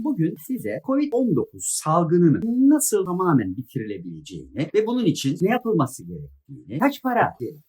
Bugün size COVID-19 salgınının nasıl tamamen bitirilebileceğini ve bunun için ne yapılması gerektiğini, kaç para gerektiğini,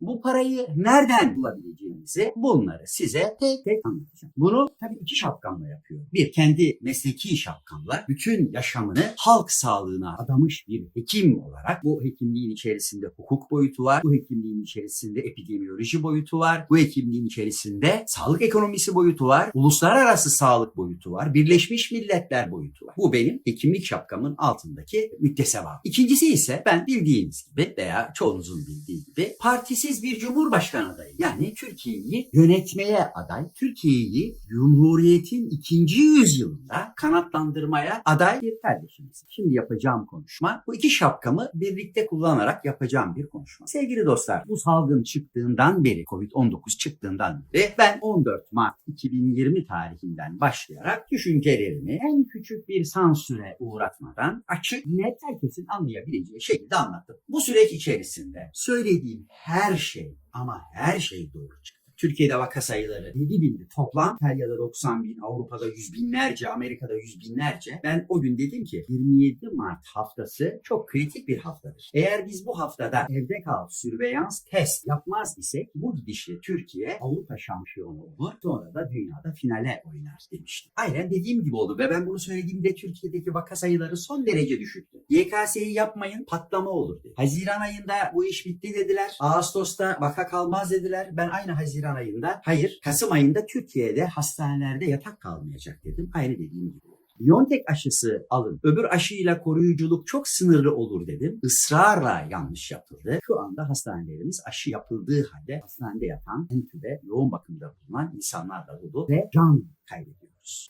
bu parayı nereden bulabileceğinizi bunları size tek tek anlatacağım. Bunu tabii iki şapkamla yapıyorum. Bir, kendi mesleki şapkamla bütün yaşamını halk sağlığına adamış bir hekim olarak bu hekimliğin içerisinde hukuk boyutu var, bu hekimliğin içerisinde epidemiyoloji boyutu var, bu hekimliğin içerisinde sağlık ekonomisi boyutu var, uluslararası sağlık boyutu var, Birleşmiş Milletler boyutu var. Bu benim hekimlik şapkamın altındaki mükteseba. İkincisi ise ben bildiğiniz gibi veya çoğunuzun bildiği gibi partisiz bir cumhurbaşkanı adayı. Yani Türkiye'yi yönetmeye aday, Türkiye'yi Cumhuriyet'in ikinci yüzyılında kanatlandırmaya aday bir kardeşimiz. Şimdi yapacağım konuşma bu iki şapkamı birlikte kullanarak yapacağım bir konuşma. Sevgili dostlar bu salgın çıktığından beri Covid-19 çıktığından beri ben 14 Mart 2020 tarihinden başlayarak düşüncelerimi en küçük bir sansüre uğratmadan açık net herkesin anlayabileceği şekilde anlattım. Bu süreç içerisinde söylediğim her şey ama her şey doğru çıktı. Türkiye'de vaka sayıları 7 bindi toplam. İtalya'da 90 bin, Avrupa'da yüz binlerce, Amerika'da yüz binlerce. Ben o gün dedim ki 27 Mart haftası çok kritik bir haftadır. Eğer biz bu haftada evde kal, sürveyans, test yapmaz isek bu gidişle Türkiye Avrupa şampiyonu olur. Sonra da dünyada finale oynar demiştim. Aynen dediğim gibi oldu ve ben bunu söylediğimde Türkiye'deki vaka sayıları son derece düşüktü. YKS'yi yapmayın patlama olur dedi. Haziran ayında bu iş bitti dediler. Ağustos'ta vaka kalmaz dediler. Ben aynı Haziran ayında hayır Kasım ayında Türkiye'de hastanelerde yatak kalmayacak dedim. Aynı dediğim gibi. Biontech aşısı alın. Öbür aşıyla koruyuculuk çok sınırlı olur dedim. Israrla yanlış yapıldı. Şu anda hastanelerimiz aşı yapıldığı halde hastanede yatan, entübe, yoğun bakımda bulunan insanlar da dolu ve can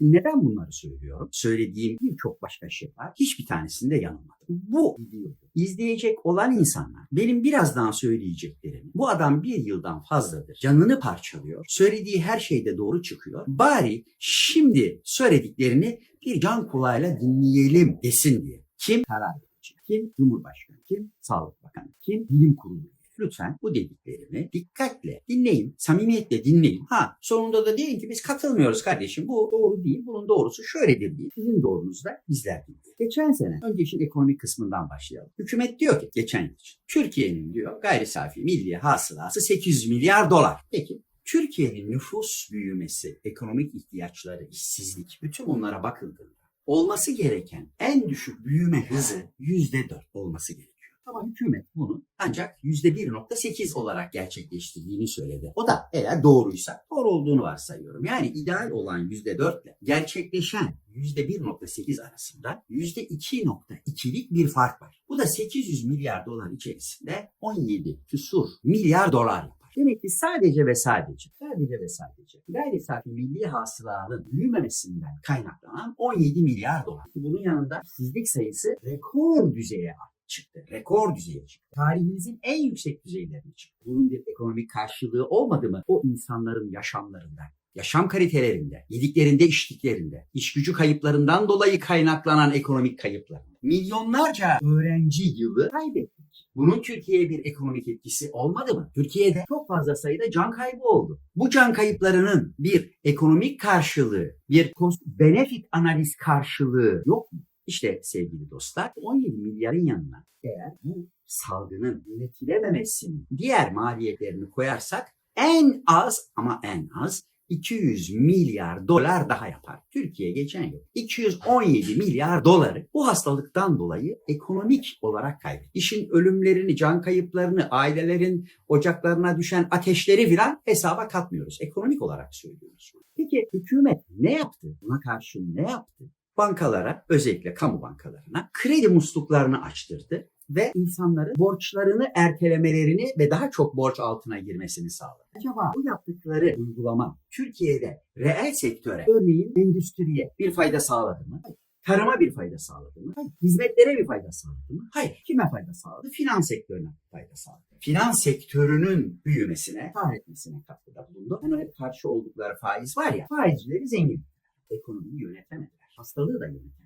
Neden bunları söylüyorum? Söylediğim birçok başka şey var. Hiçbir tanesinde yanılmadım. Bu videoyu izleyecek olan insanlar benim birazdan söyleyeceklerim. Bu adam bir yıldan fazladır. Canını parçalıyor. Söylediği her şeyde doğru çıkıyor. Bari şimdi söylediklerini bir can kulağıyla dinleyelim desin diye. Kim karar verici? Kim Cumhurbaşkanı? Kim Sağlık Bakanı? Kim Bilim Kurulu? Lütfen bu dediklerimi dikkatle dinleyin, samimiyetle dinleyin. Ha sonunda da deyin ki biz katılmıyoruz kardeşim. Bu doğru değil, bunun doğrusu şöyledir değil. Sizin doğrunuz da bizler değil. Geçen sene, önce işin ekonomik kısmından başlayalım. Hükümet diyor ki geçen yıl için, Türkiye'nin diyor gayri safi milli hasılası 800 milyar dolar. Peki Türkiye'nin nüfus büyümesi, ekonomik ihtiyaçları, işsizlik, bütün bunlara bakıldığında olması gereken en düşük büyüme hızı %4 olması gerekiyor. Ama hükümet bunu ancak %1.8 olarak gerçekleştirdiğini söyledi. O da eğer doğruysa doğru olduğunu varsayıyorum. Yani ideal olan %4 ile gerçekleşen %1.8 arasında %2.2'lik bir fark var. Bu da 800 milyar dolar içerisinde 17 küsur milyar dolar yapar. Demek ki sadece ve sadece, sadece ve sadece gayri safi milli hasılanın büyümemesinden kaynaklanan 17 milyar dolar. Bunun yanında işsizlik sayısı rekor düzeye çıktı. Rekor düzeye çıktı. Tarihimizin en yüksek düzeylerine çıktı. Bunun bir ekonomik karşılığı olmadı mı o insanların yaşamlarında? Yaşam kalitelerinde, yediklerinde, içtiklerinde, iş gücü kayıplarından dolayı kaynaklanan ekonomik kayıplar. Milyonlarca öğrenci yılı kaybettik. Bunun Türkiye'ye bir ekonomik etkisi olmadı mı? Türkiye'de çok fazla sayıda can kaybı oldu. Bu can kayıplarının bir ekonomik karşılığı, bir cost benefit analiz karşılığı yok mu? İşte sevgili dostlar 17 milyarın yanına eğer bu salgının yönetilememesinin diğer maliyetlerini koyarsak en az ama en az 200 milyar dolar daha yapar. Türkiye geçen yıl 217 milyar doları bu hastalıktan dolayı ekonomik olarak kaybetti. İşin ölümlerini, can kayıplarını, ailelerin ocaklarına düşen ateşleri filan hesaba katmıyoruz. Ekonomik olarak söylüyoruz. Peki hükümet ne yaptı? Buna karşı ne yaptı? Bankalara özellikle kamu bankalarına kredi musluklarını açtırdı ve insanların borçlarını ertelemelerini ve daha çok borç altına girmesini sağladı. Acaba bu yaptıkları uygulama Türkiye'de reel sektöre, örneğin endüstriye bir fayda sağladı mı? Hayır. Tarıma bir fayda sağladı mı? Hayır. Hizmetlere bir fayda sağladı mı? Hayır. Kime fayda sağladı? Finans sektörüne fayda sağladı. Finans sektörünün büyümesine, var etmesine katkıda bulundu. Hani karşı oldukları faiz var ya, faizcileri zengin. Ekonomiyi yönetemediler. Hastalığı da yönetemediler.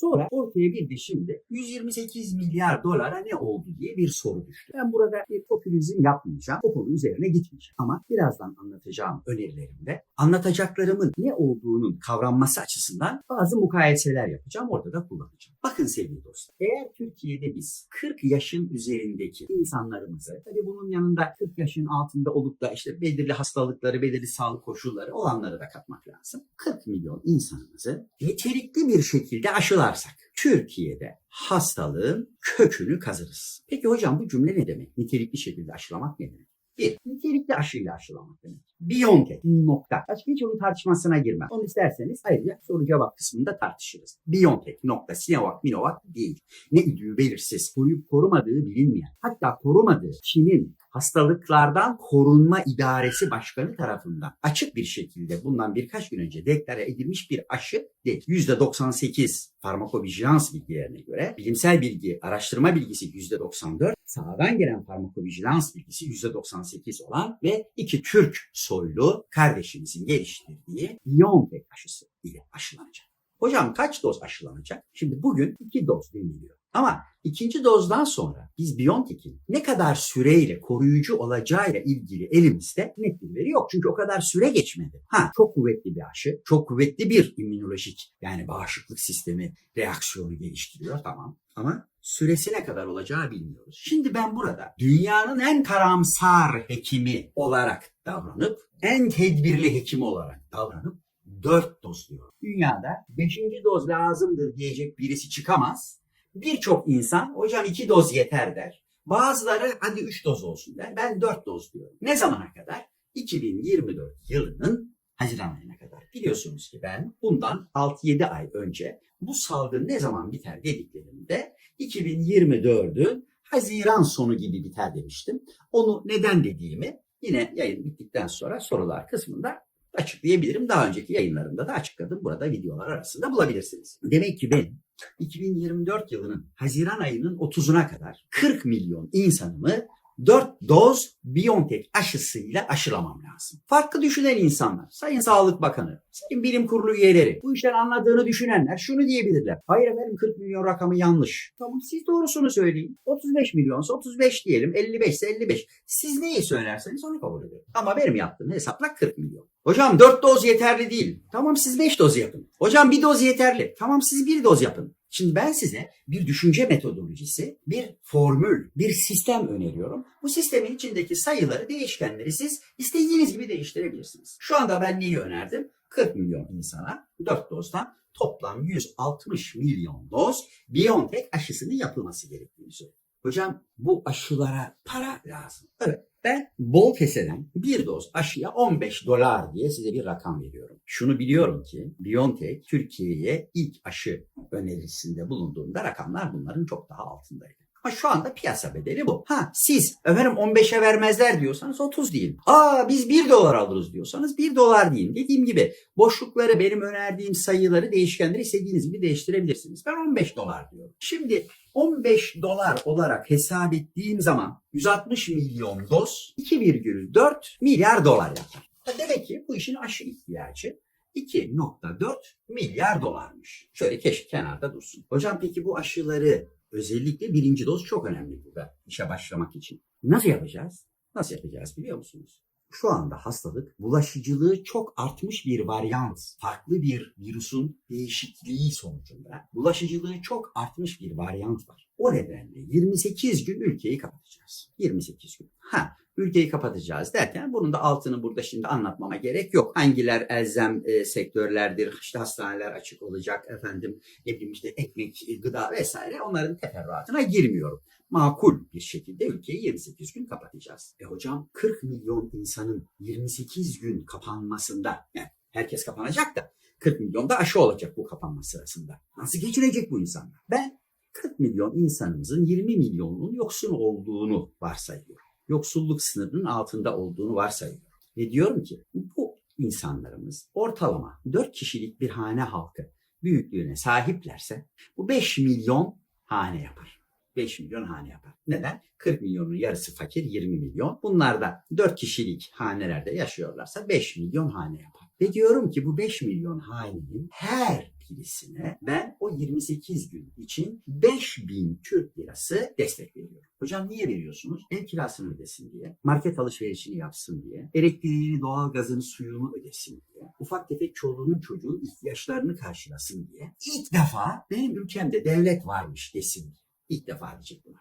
Sonra ortaya bir de şimdi 128 milyar dolara ne oldu diye bir soru düştü. Ben burada bir popülizm yapmayacağım. O üzerine gitmeyeceğim. Ama birazdan anlatacağım önerilerimde anlatacaklarımın ne olduğunun kavranması açısından bazı mukayeseler yapacağım. Orada da kullanacağım. Bakın sevgili dostlar. Eğer Türkiye'de biz 40 yaşın üzerindeki insanlarımızı tabii bunun yanında 40 yaşın altında olup da işte belirli hastalıkları, belirli sağlık koşulları olanları da katmak lazım. 40 milyon insanımızı nitelikli bir şekilde aşılarsak Türkiye'de hastalığın kökünü kazırız. Peki hocam bu cümle ne demek? Nitelikli şekilde aşılamak ne demek? Bir, nitelikli aşıyla aşılamak demek. Biontech nokta. Başka hiç onun tartışmasına girmem. Onu isterseniz ayrıca soru cevap kısmında tartışırız. Biontech nokta. Sinovac, Minovac değil. Ne idüğü belirsiz. Koruyup korumadığı bilinmeyen. Hatta korumadığı Çin'in hastalıklardan korunma idaresi başkanı tarafından açık bir şekilde bundan birkaç gün önce deklare edilmiş bir aşı değil. %98 farmakovijilans bilgilerine göre bilimsel bilgi, araştırma bilgisi %94, sağdan gelen farmakovijilans bilgisi %98 olan ve iki Türk soylu kardeşimizin geliştirdiği BioNTech aşısı ile aşılanacak. Hocam kaç doz aşılanacak? Şimdi bugün iki doz deniliyor. Ama ikinci dozdan sonra biz BioNTech'in ne kadar süreyle koruyucu olacağıyla ilgili elimizde net bir yok. Çünkü o kadar süre geçmedi. Ha çok kuvvetli bir aşı, çok kuvvetli bir immünolojik yani bağışıklık sistemi reaksiyonu geliştiriyor tamam. Ama süresi ne kadar olacağı bilmiyoruz. Şimdi ben burada dünyanın en karamsar hekimi olarak davranıp en tedbirli hekimi olarak davranıp 4 doz diyorum. Dünyada 5. doz lazımdır diyecek birisi çıkamaz. Birçok insan hocam 2 doz yeter der. Bazıları hadi 3 doz olsun der. Ben 4 doz diyorum. Ne zamana kadar? 2024 yılının Haziran ayına kadar. Biliyorsunuz ki ben bundan 6-7 ay önce bu salgın ne zaman biter dediklerimde 2024'ün Haziran sonu gibi biter demiştim. Onu neden dediğimi yine yayın bittikten sonra sorular kısmında açıklayabilirim. Daha önceki yayınlarımda da açıkladım. Burada videolar arasında bulabilirsiniz. Demek ki ben 2024 yılının Haziran ayının 30'una kadar 40 milyon insanımı 4 doz BioNTech aşısıyla aşılamam lazım. Farklı düşünen insanlar, Sayın Sağlık Bakanı, Sayın Bilim Kurulu üyeleri, bu işten anladığını düşünenler şunu diyebilirler. Hayır efendim 40 milyon rakamı yanlış. Tamam siz doğrusunu söyleyin. 35 milyonsa 35 diyelim, 55 ise 55. Siz neyi söylerseniz onu kabul ederim. Ama benim yaptığım hesapla 40 milyon. Hocam 4 doz yeterli değil. Tamam siz 5 doz yapın. Hocam 1 doz yeterli. Tamam siz 1 doz yapın. Şimdi ben size bir düşünce metodolojisi, bir formül, bir sistem öneriyorum. Bu sistemin içindeki sayıları, değişkenleri siz istediğiniz gibi değiştirebilirsiniz. Şu anda ben neyi önerdim? 40 milyon insana 4 dozdan toplam 160 milyon doz BioNTech aşısının yapılması gerektiğini söylüyorum. Hocam bu aşılara para lazım. Evet. Ben bol keseden bir doz aşıya 15 dolar diye size bir rakam veriyorum. Şunu biliyorum ki BioNTech Türkiye'ye ilk aşı önerisinde bulunduğunda rakamlar bunların çok daha altındaydı. Ama şu anda piyasa bedeli bu. Ha siz efendim 15'e vermezler diyorsanız 30 deyin. Aa biz 1 dolar alırız diyorsanız 1 dolar deyin. Dediğim gibi boşlukları benim önerdiğim sayıları değişkenleri istediğiniz gibi değiştirebilirsiniz. Ben 15 dolar diyorum. Şimdi 15 dolar olarak hesap ettiğim zaman 160 milyon doz 2,4 milyar dolar yapar. Ha demek ki bu işin aşı ihtiyacı 2.4 milyar dolarmış. Şöyle keşke kenarda dursun. Hocam peki bu aşıları özellikle birinci doz çok önemli burada işe başlamak için. Nasıl yapacağız? Nasıl yapacağız biliyor musunuz? Şu anda hastalık bulaşıcılığı çok artmış bir varyant, farklı bir virüsün değişikliği sonucunda bulaşıcılığı çok artmış bir varyant var. O nedenle 28 gün ülkeyi kapatacağız. 28 gün. Ha ülkeyi kapatacağız derken bunun da altını burada şimdi anlatmama gerek yok. Hangiler elzem e, sektörlerdir, işte hastaneler açık olacak, efendim ne bileyim işte ekmek, e, gıda vesaire onların teferruatına girmiyorum. Makul bir şekilde ülkeyi 28 gün kapatacağız. E hocam 40 milyon insanın 28 gün kapanmasında, yani herkes kapanacak da 40 milyon da aşı olacak bu kapanma sırasında. Nasıl geçirecek bu insanlar? Ben 40 milyon insanımızın 20 milyonunun yoksun olduğunu varsayıyorum yoksulluk sınırının altında olduğunu varsayıyorum. Ve diyorum ki bu insanlarımız ortalama 4 kişilik bir hane halkı büyüklüğüne sahiplerse bu 5 milyon hane yapar. 5 milyon hane yapar. Neden? 40 milyonun yarısı fakir 20 milyon. Bunlar da 4 kişilik hanelerde yaşıyorlarsa 5 milyon hane yapar. Ve diyorum ki bu 5 milyon hanenin her birisine ben o 28 gün için 5000 Türk lirası destek veriyorum. Hocam niye veriyorsunuz? Ev kirasını ödesin diye, market alışverişini yapsın diye, elektriğini, doğalgazını, suyunu ödesin diye, ufak tefek çoluğunun çocuğu ihtiyaçlarını karşılasın diye. İlk defa benim ülkemde devlet varmış desin diye. İlk defa diyecek bunu.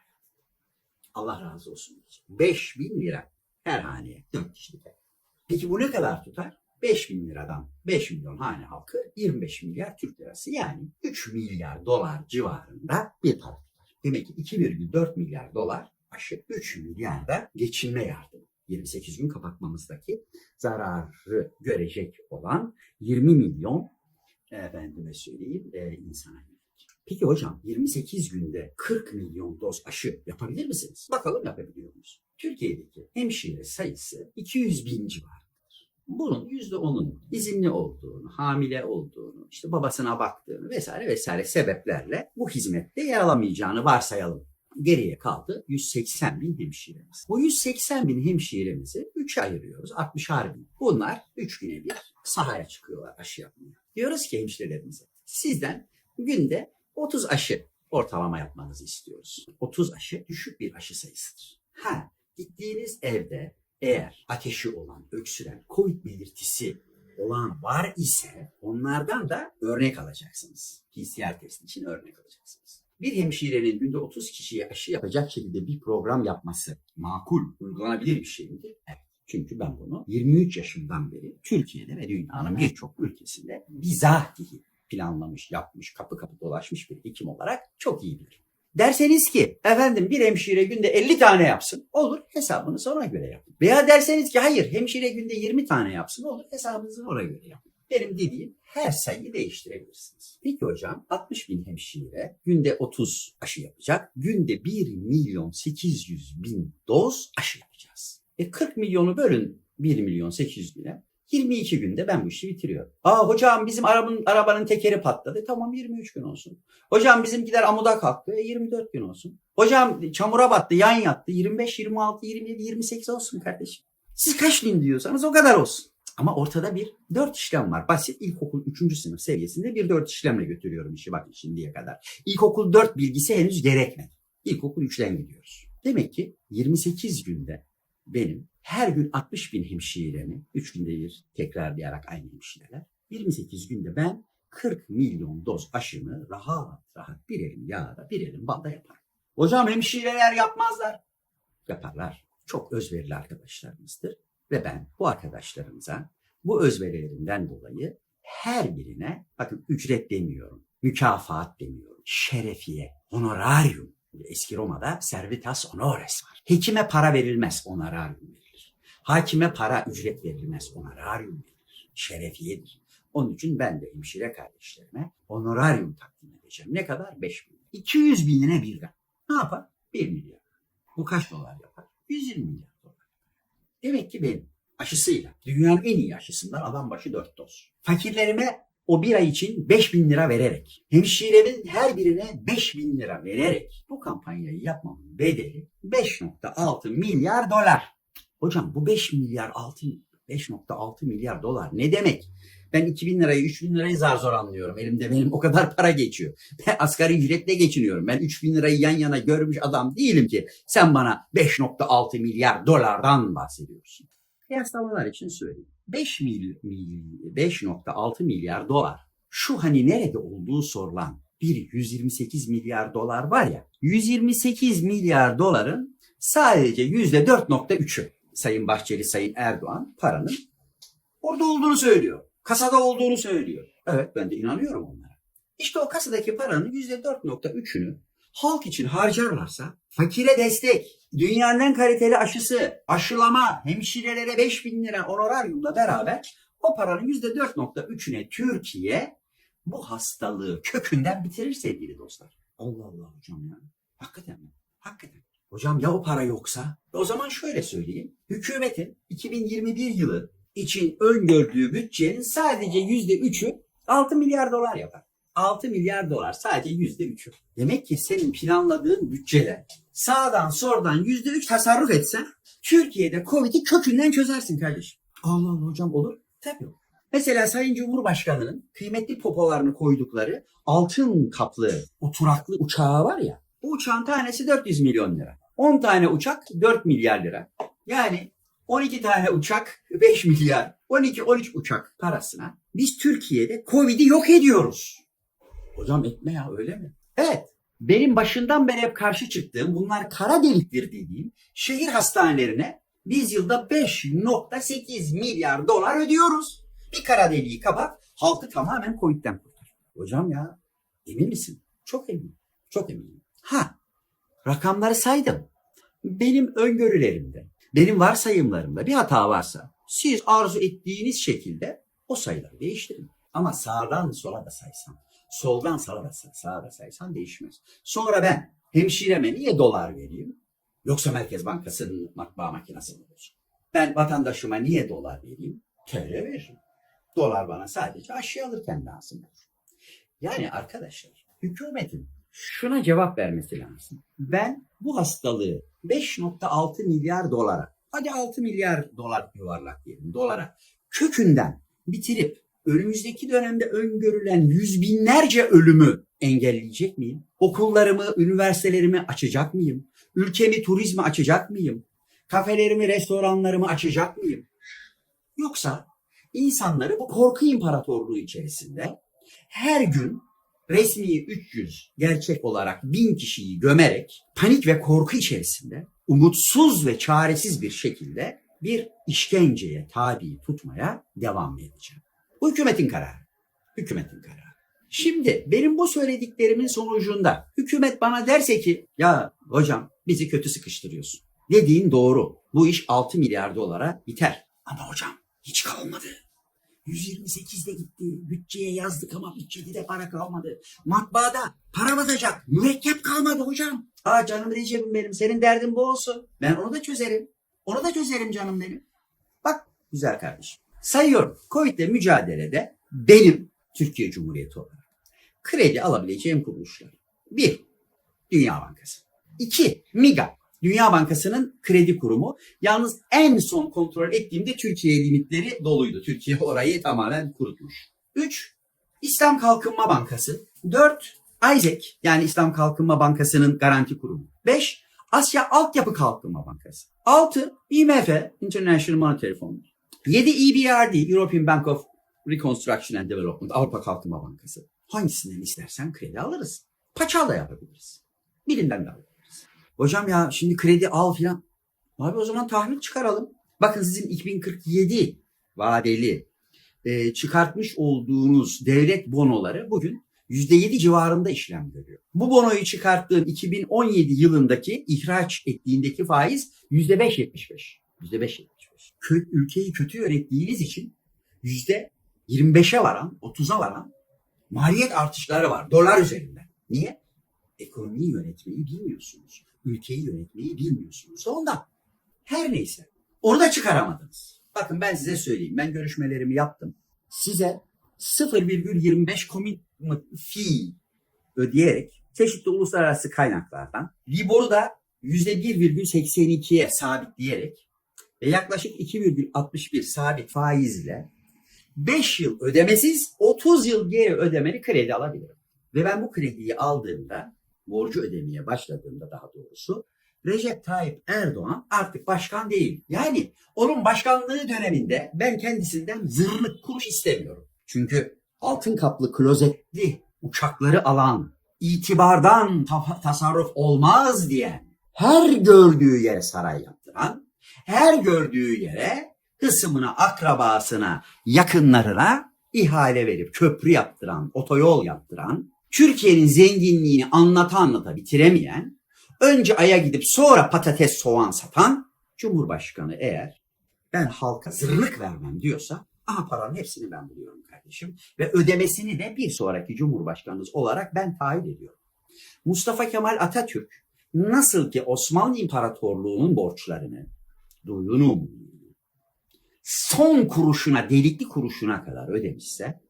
Allah razı olsun diyecek. 5000 lira her haneye. 4 kişilik. Peki bu ne kadar tutar? 5 bin liradan 5 milyon hane halkı 25 milyar Türk lirası yani 3 milyar dolar civarında bir para tutar. Demek ki 2,4 milyar dolar aşı 3 milyar da geçinme yardımı. 28 gün kapatmamızdaki zararı görecek olan 20 milyon efendime söyleyeyim e, insana. Peki hocam 28 günde 40 milyon doz aşı yapabilir misiniz? Bakalım yapabiliyor muyuz? Türkiye'deki hemşire sayısı 200 bin civarı. Bunun %10'un izinli olduğunu, hamile olduğunu, işte babasına baktığını vesaire vesaire sebeplerle bu hizmette yer alamayacağını varsayalım. Geriye kaldı 180 bin hemşiremiz. Bu 180 bin hemşiremizi 3'e ayırıyoruz. 60'ar bin. Bunlar 3 güne bir sahaya çıkıyorlar aşı yapmaya. Diyoruz ki hemşirelerimize sizden günde 30 aşı ortalama yapmanızı istiyoruz. 30 aşı düşük bir aşı sayısıdır. Ha, gittiğiniz evde eğer ateşi olan, öksüren, COVID belirtisi olan var ise onlardan da örnek alacaksınız. PCR testi için örnek alacaksınız. Bir hemşirenin günde 30 kişiye aşı yapacak şekilde bir program yapması makul, uygulanabilir bir şey midir? Evet. Çünkü ben bunu 23 yaşından beri Türkiye'de ve dünyanın birçok ülkesinde bizatihi planlamış, yapmış, kapı kapı dolaşmış bir hekim olarak çok iyi bilirim. Derseniz ki efendim bir hemşire günde 50 tane yapsın. Olur hesabınızı ona göre yapın. Veya derseniz ki hayır hemşire günde 20 tane yapsın. Olur hesabınızı ona göre yapın. Benim dediğim her sayıyı değiştirebilirsiniz. Peki hocam 60 bin hemşire günde 30 aşı yapacak. Günde 1 milyon 800 bin doz aşı yapacağız. E 40 milyonu bölün 1 milyon 800 bine. 22 günde ben bu işi bitiriyorum. Aa hocam bizim arabanın, arabanın tekeri patladı. Tamam 23 gün olsun. Hocam bizimkiler amuda kalktı. E 24 gün olsun. Hocam çamura battı, yan yattı. 25, 26, 27, 28 olsun kardeşim. Siz kaç gün diyorsanız o kadar olsun. Ama ortada bir dört işlem var. Basit ilkokul 3. sınıf seviyesinde bir dört işlemle götürüyorum işi bakın şimdiye kadar. İlkokul 4 bilgisi henüz gerekmedi. İlkokul 3'ten gidiyoruz. Demek ki 28 günde benim her gün 60 bin hemşiremi 3 günde bir tekrarlayarak aynı hemşireler 28 günde ben 40 milyon doz aşımı rahat rahat bir elim yağda bir elim balda yaparım. Hocam hemşireler yapmazlar. Yaparlar. Çok özverili arkadaşlarımızdır. Ve ben bu arkadaşlarımıza bu özverilerinden dolayı her birine bakın ücret demiyorum, mükafat demiyorum, şerefiye, honorarium. Eski Roma'da servitas honores var. Hekime para verilmez, honorarium verilir. Hakime para ücret verilmez, honorarium verilir. Şerefiyedir. Onun için ben de hemşire kardeşlerime honorarium takdim edeceğim. Ne kadar? 5 bin. 200 binine birden. Ne yapar? 1 milyar. Bu kaç dolar yapar? 120 milyar dolar. Demek ki benim aşısıyla dünyanın en iyi aşısından adam başı 4 doz. Fakirlerime o bir ay için 5 bin lira vererek, hemşiremin her birine 5 bin lira vererek bu kampanyayı yapmamın bedeli 5.6 milyar dolar. Hocam bu 5 milyar 6 5.6 milyar dolar ne demek? Ben 2000 lirayı 3000 lirayı zar zor anlıyorum. Elimde benim o kadar para geçiyor. Ben asgari ücretle geçiniyorum. Ben 3000 lirayı yan yana görmüş adam değilim ki. Sen bana 5.6 milyar dolardan bahsediyorsun. Kıyaslamalar için söyleyeyim. 5 mil, mil 5.6 milyar dolar. Şu hani nerede olduğu sorulan bir 128 milyar dolar var ya. 128 milyar doların sadece %4.3'ü Sayın Bahçeli, Sayın Erdoğan paranın orada olduğunu söylüyor. Kasada olduğunu söylüyor. Evet ben de inanıyorum onlara. İşte o kasadaki paranın %4.3'ünü halk için harcarlarsa fakire destek, dünyanın en kaliteli aşısı, aşılama, hemşirelere 5 bin lira honoraryumla beraber o paranın %4.3'üne Türkiye bu hastalığı kökünden bitirir sevgili dostlar. Allah Allah hocam ya. Hakikaten mi? Hakikaten. Hocam ya o para yoksa? O zaman şöyle söyleyeyim. Hükümetin 2021 yılı için öngördüğü bütçenin sadece %3'ü 6 milyar dolar yapar. 6 milyar dolar sadece yüzde üçü. Demek ki senin planladığın bütçede sağdan soldan yüzde üç tasarruf etsen Türkiye'de Covid'i kökünden çözersin kardeşim. Allah Allah hocam olur. Tabii olur. Mesela Sayın Cumhurbaşkanı'nın kıymetli popolarını koydukları altın kaplı oturaklı uçağı var ya. Bu uçağın tanesi 400 milyon lira. 10 tane uçak 4 milyar lira. Yani 12 tane uçak 5 milyar. 12-13 uçak parasına biz Türkiye'de Covid'i yok ediyoruz. Hocam etme ya öyle mi? Evet. Benim başından beri hep karşı çıktığım bunlar kara deliktir dediğim şehir hastanelerine biz yılda 5.8 milyar dolar ödüyoruz. Bir kara deliği kapat halkı tamamen Covid'den kurtar. Hocam ya emin misin? Çok eminim. Çok eminim. Ha rakamları saydım. Benim öngörülerimde, benim varsayımlarımda bir hata varsa siz arzu ettiğiniz şekilde o sayıları değiştirin. Ama sağdan sola da saysan, soldan sağa da, sağa da saysan değişmez. Sonra ben hemşireme niye dolar vereyim? Yoksa Merkez Bankası'nın matbaa makinesi mi olsun? Ben vatandaşıma niye dolar vereyim? TL veririm. Dolar bana sadece aşağı alırken lazım olur. Yani arkadaşlar hükümetin şuna cevap vermesi lazım. Ben bu hastalığı 5.6 milyar dolara, hadi 6 milyar dolar yuvarlak diyelim dolara kökünden bitirip önümüzdeki dönemde öngörülen yüz binlerce ölümü engelleyecek miyim? Okullarımı, üniversitelerimi açacak mıyım? Ülkemi turizme açacak mıyım? Kafelerimi, restoranlarımı açacak mıyım? Yoksa insanları bu korku imparatorluğu içerisinde her gün resmi 300 gerçek olarak 1000 kişiyi gömerek panik ve korku içerisinde umutsuz ve çaresiz bir şekilde bir işkenceye tabi tutmaya devam edeceğim? Bu hükümetin kararı. Hükümetin kararı. Şimdi benim bu söylediklerimin sonucunda hükümet bana derse ki ya hocam bizi kötü sıkıştırıyorsun. Dediğin doğru. Bu iş 6 milyar dolara biter. Ama hocam hiç kalmadı. 128'de gitti. Bütçeye yazdık ama bütçede de para kalmadı. Matbaada para batacak. Mürekkep kalmadı hocam. Aa canım Recep'im benim. Senin derdin bu olsun. Ben onu da çözerim. Onu da çözerim canım benim. Bak güzel kardeşim. Sayıyorum. Covid'le mücadelede benim Türkiye Cumhuriyeti olarak kredi alabileceğim kuruluşlar. Bir, Dünya Bankası. İki, MIGA. Dünya Bankası'nın kredi kurumu. Yalnız en son kontrol ettiğimde Türkiye limitleri doluydu. Türkiye orayı tamamen kurutmuş. Üç, İslam Kalkınma Bankası. Dört, ISEC yani İslam Kalkınma Bankası'nın garanti kurumu. Beş, Asya Altyapı Kalkınma Bankası. Altı, IMF, International Monetary Fund. Yedi, EBRD, European Bank of Reconstruction and Development, Avrupa Kalkınma Bankası. Hangisinden istersen kredi alırız. Paçal da yapabiliriz. Birinden de alırız. Hocam ya şimdi kredi al filan. Abi o zaman tahmin çıkaralım. Bakın sizin 2047 vadeli e, çıkartmış olduğunuz devlet bonoları bugün %7 civarında işlem görüyor. Bu bonoyu çıkarttığın 2017 yılındaki ihraç ettiğindeki faiz %5.75. %5.75. Kö, ülkeyi kötü yönettiğiniz için %25'e varan, 30'a varan maliyet artışları var dolar üzerinden. Niye? Ekonomiyi yönetmeyi bilmiyorsunuz. Ülkeyi yönetmeyi bilmiyorsunuz. Ondan. Her neyse. Onu da çıkaramadınız. Bakın ben size söyleyeyim. Ben görüşmelerimi yaptım. Size 0,25 commitment fee ödeyerek çeşitli uluslararası kaynaklardan Libor'u da %1,82'ye sabitleyerek ve yaklaşık 2,61 sabit faizle 5 yıl ödemesiz 30 yıl geri ödemeli kredi alabilirim. Ve ben bu krediyi aldığımda, borcu ödemeye başladığımda daha doğrusu Recep Tayyip Erdoğan artık başkan değil. Yani onun başkanlığı döneminde ben kendisinden zırnık kuruş istemiyorum. Çünkü altın kaplı klozetli uçakları alan, itibardan ta- tasarruf olmaz diyen, her gördüğü yere saray yaptıran, her gördüğü yere hısımına, akrabasına, yakınlarına ihale verip köprü yaptıran, otoyol yaptıran, Türkiye'nin zenginliğini anlata anlata bitiremeyen, önce aya gidip sonra patates soğan satan Cumhurbaşkanı eğer ben halka zırnık vermem diyorsa aha paranın hepsini ben buluyorum kardeşim ve ödemesini de bir sonraki Cumhurbaşkanınız olarak ben taahhüt ediyorum. Mustafa Kemal Atatürk nasıl ki Osmanlı İmparatorluğu'nun borçlarını duyunum son kuruşuna delikli kuruşuna kadar ödemişse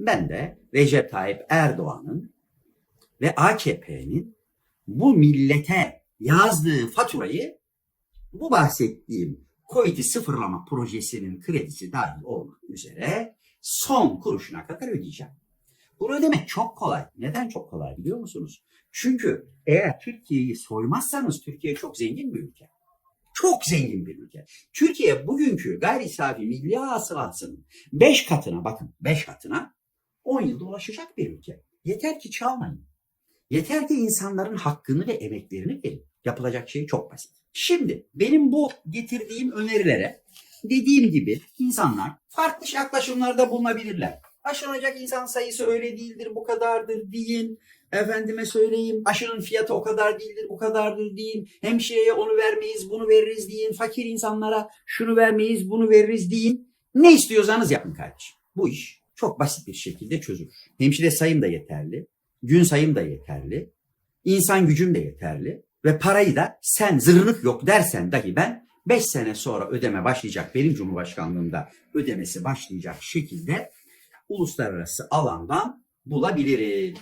Ben de Recep Tayyip Erdoğan'ın ve AKP'nin bu millete yazdığı faturayı bu bahsettiğim COVID'i sıfırlama projesinin kredisi dahil olmak üzere son kuruşuna kadar ödeyeceğim. Bunu ödemek çok kolay. Neden çok kolay biliyor musunuz? Çünkü eğer Türkiye'yi soymazsanız Türkiye çok zengin bir ülke. Çok zengin bir ülke. Türkiye bugünkü gayri safi milli hasılasının 5 katına bakın 5 katına 10 yılda ulaşacak bir ülke. Yeter ki çalmayın. Yeter ki insanların hakkını ve emeklerini verin. Yapılacak şey çok basit. Şimdi benim bu getirdiğim önerilere dediğim gibi insanlar farklı yaklaşımlarda bulunabilirler. Aşılacak insan sayısı öyle değildir, bu kadardır deyin. Efendime söyleyeyim aşının fiyatı o kadar değildir, bu kadardır deyin. Hemşireye onu vermeyiz, bunu veririz deyin. Fakir insanlara şunu vermeyiz, bunu veririz deyin. Ne istiyorsanız yapın kardeşim. Bu iş çok basit bir şekilde çözülür. Hemşire sayım da yeterli. Gün sayım da yeterli. insan gücüm de yeterli. Ve parayı da sen zırnık yok dersen dahi ben 5 sene sonra ödeme başlayacak benim Cumhurbaşkanlığımda ödemesi başlayacak şekilde uluslararası alandan bulabilirim.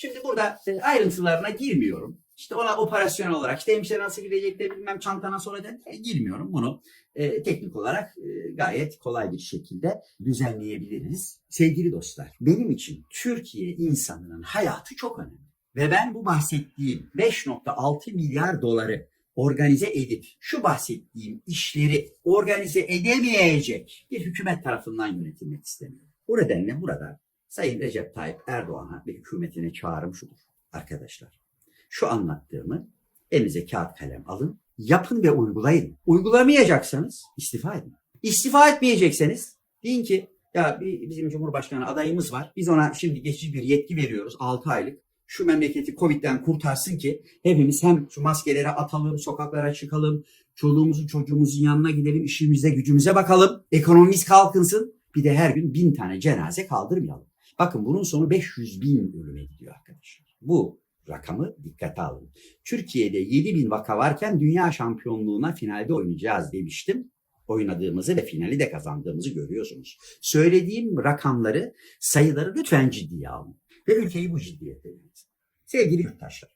Şimdi burada e, ayrıntılarına girmiyorum. İşte ona operasyon olarak işte hemşire nasıl gidecek de bilmem çanta nasıl olacak e, girmiyorum. Bunu e, teknik olarak e, gayet kolay bir şekilde düzenleyebiliriz. Sevgili dostlar benim için Türkiye insanının hayatı çok önemli. Ve ben bu bahsettiğim 5.6 milyar doları organize edip şu bahsettiğim işleri organize edemeyecek bir hükümet tarafından yönetilmek istemiyorum. Bu nedenle burada Sayın Recep Tayyip Erdoğan'a ve hükümetine çağrım şudur. Arkadaşlar şu anlattığımı elinize kağıt kalem alın, yapın ve uygulayın. Uygulamayacaksanız istifa edin. İstifa etmeyecekseniz deyin ki ya bizim Cumhurbaşkanı adayımız var. Biz ona şimdi geçici bir yetki veriyoruz 6 aylık. Şu memleketi Covid'den kurtarsın ki hepimiz hem şu maskelere atalım, sokaklara çıkalım, çoluğumuzun çocuğumuzun yanına gidelim, işimize gücümüze bakalım, ekonomimiz kalkınsın. Bir de her gün bin tane cenaze kaldırmayalım. Bakın bunun sonu 500 bin ölüme gidiyor arkadaşlar. Bu rakamı dikkate alın. Türkiye'de 7 bin vaka varken dünya şampiyonluğuna finalde oynayacağız demiştim. Oynadığımızı ve finali de kazandığımızı görüyorsunuz. Söylediğim rakamları, sayıları lütfen ciddiye alın. Ve ülkeyi bu ciddiyette yönetin. Sevgili yurttaşlar,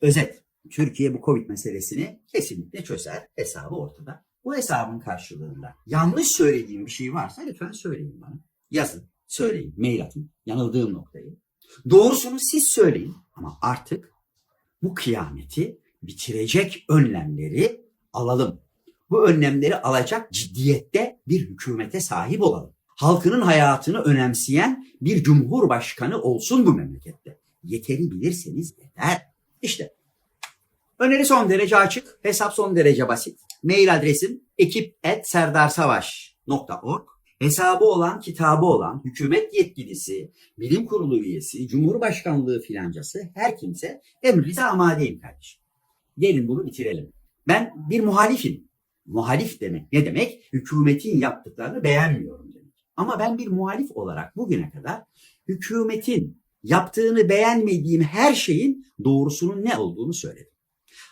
özet. Türkiye bu Covid meselesini kesinlikle çözer. Hesabı ortada. Bu hesabın karşılığında yanlış söylediğim bir şey varsa lütfen söyleyin bana. Yazın, söyleyin, mail atın. Yanıldığım noktayı. Doğrusunu siz söyleyin ama artık bu kıyameti bitirecek önlemleri alalım. Bu önlemleri alacak ciddiyette bir hükümete sahip olalım. Halkının hayatını önemseyen bir cumhurbaşkanı olsun bu memlekette. Yeteri bilirseniz yeter. İşte öneri son derece açık, hesap son derece basit. Mail adresim ekip.serdarsavaş.org Hesabı olan, kitabı olan, hükümet yetkilisi, bilim kurulu üyesi, cumhurbaşkanlığı filancası her kimse emrinize amadeyim kardeşim. Gelin bunu bitirelim. Ben bir muhalifim. Muhalif demek ne demek? Hükümetin yaptıklarını beğenmiyorum demek. Ama ben bir muhalif olarak bugüne kadar hükümetin yaptığını beğenmediğim her şeyin doğrusunun ne olduğunu söyledim.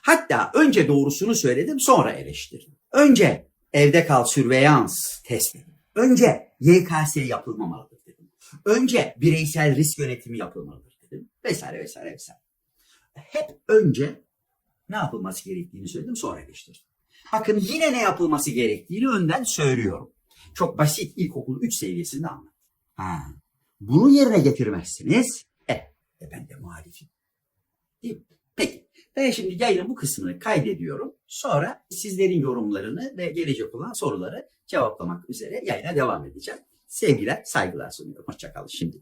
Hatta önce doğrusunu söyledim sonra eleştirdim. Önce evde kal sürveyans test. Önce YKS yapılmamalıdır dedim. Önce bireysel risk yönetimi yapılmalıdır dedim. Vesaire vesaire vesaire. Hep önce ne yapılması gerektiğini söyledim sonra eleştirdim. Bakın yine ne yapılması gerektiğini önden söylüyorum. Çok basit ilkokul 3 seviyesinde anlat. Ha, bunu yerine getirmezsiniz. E, e ben de muhalifim. Değil mi? Peki. Ben şimdi yayının bu kısmını kaydediyorum. Sonra sizlerin yorumlarını ve gelecek olan soruları cevaplamak üzere yayına devam edeceğim. Sevgiler, saygılar sunuyorum. Hoşçakalın şimdi.